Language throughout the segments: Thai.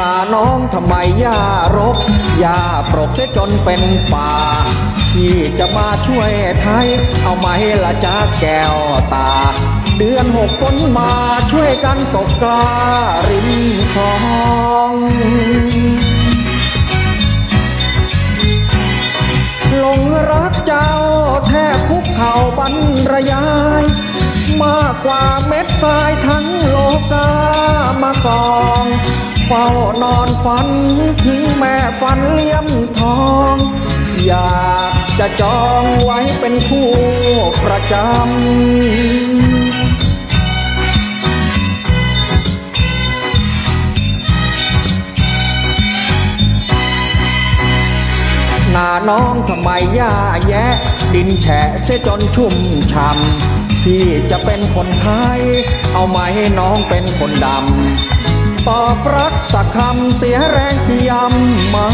น้าน้องทำไมย่ารกย่าปรกเสียจนเป็นป่าที่จะมาช่วยไทย เอาไหมละจ้าแก้วตา เดือนหกฝนมาช่วยกันตกกล้าริมคลองหลงรักเจ้าแทบคุกเข่าบรรรยาย มากกว่าเม็ดทราย เฝ้านอนฝันถึงแม่ฝันเลี้ยมทอง อยากจะจองไว้เป็นคู่ประจำหน้าน้องทำไมย่าแยะ ดินแฉะเสียจนชุ่มช่ำพี่จะเป็นคนไทย เอาไหมให้น้องเป็นคนดำ ตอบรักสักคำเสียแรงที่ยำมา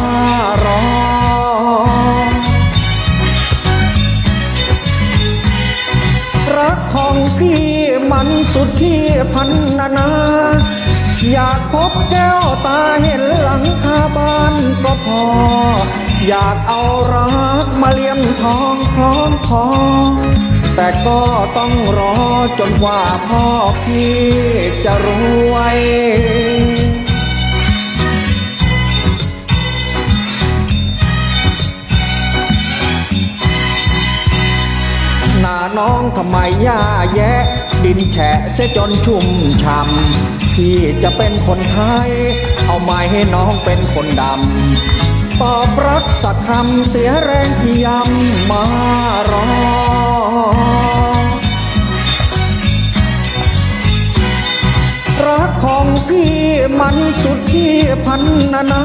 รอรักของพี่มันสุดที่พันนานา อยากพบแก้วตาเห็นหลังคาบ้านก็พอ อยากเอารักมาเลี่ยมทองคล้องคอแต่ก็ต้องรอจนกว่าพ่อพี่จะรวย น้าน้องทำไมย่าแยะ ดินแฉะเสียจนชุ่มช่ำพี่จะเป็นคนไทย เอาไม้ให้น้องเป็นคนดำตอบรักสักคำเสียแรงที่ยำมารอรักของพี่มันสุดที่พันนานา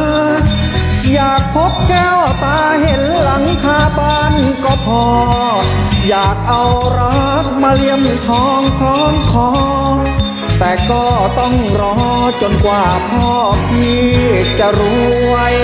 อยากพบแก้วตาเห็นหลังคาบ้านก็พอ อยากเอารักมาเลี่ยมทองคล้องคอ แต่ก็ต้องรอจนกว่าพ่อพี่จะรวย